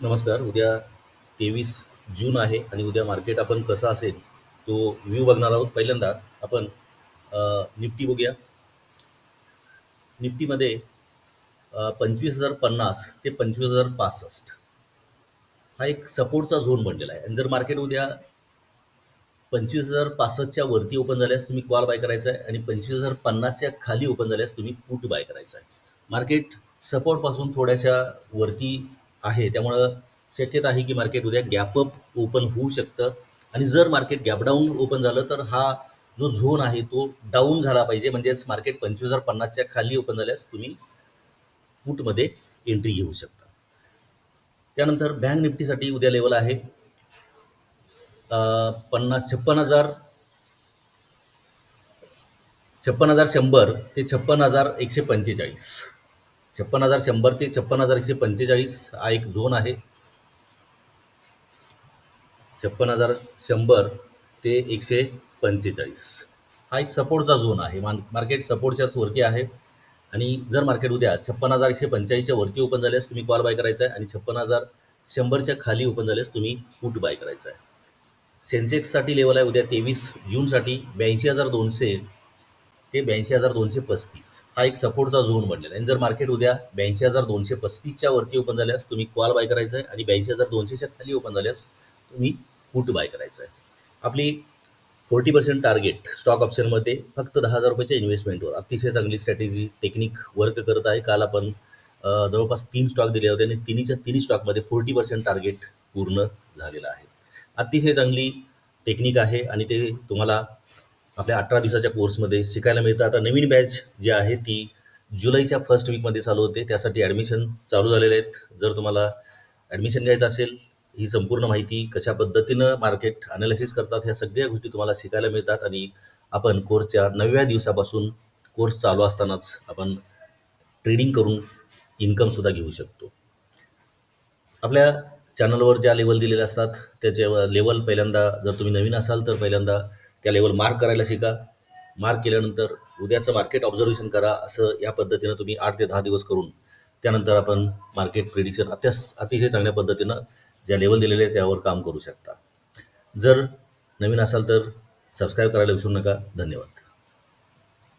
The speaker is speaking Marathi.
नमस्कार. उद्या तेवीस जून आहे आणि उद्या मार्केट आपण कसा असेल तो व्ह्यू बघणार आहोत. पहिल्यांदा आपण निफ्टी बघूया. निफ्टीमध्ये पंचवीस हजार पन्नास ते पंचवीस हजार पासष्ट हा एक सपोर्टचा झोन बनलेला आहे. आणि जर मार्केट उद्या पंचवीस हजार पासष्टच्या वरती ओपन झाल्यास तुम्ही कॉल बाय करायचा आहे आणि पंचवीस हजार पन्नासच्या खाली ओपन झाल्यास तुम्ही पुट बाय करायचा आहे. मार्केट सपोर्टपासून थोड्याशा वरती आहे. त्यामुळं शक्यता आहे की मार्केट उद्या गॅप अप ओपन होऊ शकतं. आणि जर मार्केट गॅप डाऊन ओपन झालं तर हा जो झोन आहे तो डाऊन झाला पाहिजे. म्हणजेच मार्केट पंचवीस हजार पन्नासच्या खाली ओपन झाल्यास तुम्ही पुटमध्ये एंट्री घेऊ शकता. त्यानंतर बँक निफ्टीसाठी उद्या लेवल आहे. पन्नास छप्पन हजार छप्पन हजार शंभर ते छप्पन हजार एकशे पंचेचाळीस. छप्पन हजार शंभर ते छप्पन हजार एकशे पंचेचाळीस हा एक झोन आहे. छप्पन हजार शंभर ते एकशे पंचेचाळीस हा एक सपोर्टचा झोन आहे. मान मार्केट सपोर्टच्याच वरती आहे. आणि जर मार्केट उद्या छप्पन हजार एकशे पंचाळीसच्या वरती ओपन झाल्यास तुम्ही कॉल बाय करायचा आहे. आणि छप्पन हजार शंभरच्या खाली ओपन झाल्यास तुम्ही पुट बाय करायचा आहे. सेन्सेक्ससाठी लेवल आहे उद्या तेवीस. जूनसाठी ब्याऐंशी हजार दोनशे ते ब्याऐंशी हजार दोनशे पस्तीस. हा एक सपोर्टचा झोन बनलेला आहे. आणि जर मार्केट उद्या ब्याऐंशी हजार दोनशे पस्तीसच्या वरती ओपन झाल्यास तुम्ही कॉल बाय करायचा आहे आणि ब्याऐंशी हजार दोनशेच्या खाली ओपन झाल्यास तुम्ही पुट बाय करायचं आहे आपली फोर्टी पर्सेंट टार्गेट स्टॉक ऑप्शनमध्ये फक्त दहा हजार रुपयाच्या इन्व्हेस्टमेंटवर अतिशय चांगली स्ट्रॅटेजी टेक्निक वर्क करत आहे. काल आपण जवळपास तीन स्टॉक दिले होते आणि तिन्हीच्या तिन्ही स्टॉकमध्ये फोर्टी पर्सेंट टार्गेट पूर्ण झालेलं आहे. अतिशय चांगली टेक्निक आहे आणि ते तुम्हाला आपल्या अठरा दिवसाच्या कोर्समध्ये शिकायला मिळतं. आता नवीन बॅच जी आहे ती जुलैच्या फर्स्ट वीकमध्ये चालू होते. त्यासाठी ॲडमिशन चालू झालेले आहेत. जर तुम्हाला ॲडमिशन घ्यायचं असेल ही संपूर्ण माहिती कशा पद्धतीनं मार्केट अनालिसिस करतात ह्या सगळ्या गोष्टी तुम्हाला शिकायला मिळतात. आणि आपण कोर्सच्या नवव्या दिवसापासून कोर्स चालू असतानाच आपण ट्रेडिंग करून इन्कमसुद्धा घेऊ शकतो. आपल्या चॅनलवर ज्या लेवल दिलेल्या असतात त्याचे लेवल पहिल्यांदा जर तुम्ही नवीन असाल तर पहिल्यांदा त्या लेवल मार्क करायला शिका. मार्क केल्यानंतर उद्याचं मार्केट ऑब्झर्वेशन करा असं या पद्धतीनं तुम्ही आठ ते दहा दिवस करून त्यानंतर आपण मार्केट प्रिडिक्शन अत्यास अतिशय चांगल्या पद्धतीनं ज्या लेवल दिलेले आहे त्यावर काम करू शकता. जर नवीन असाल तर सबस्क्राईब करायला विसरू नका. धन्यवाद.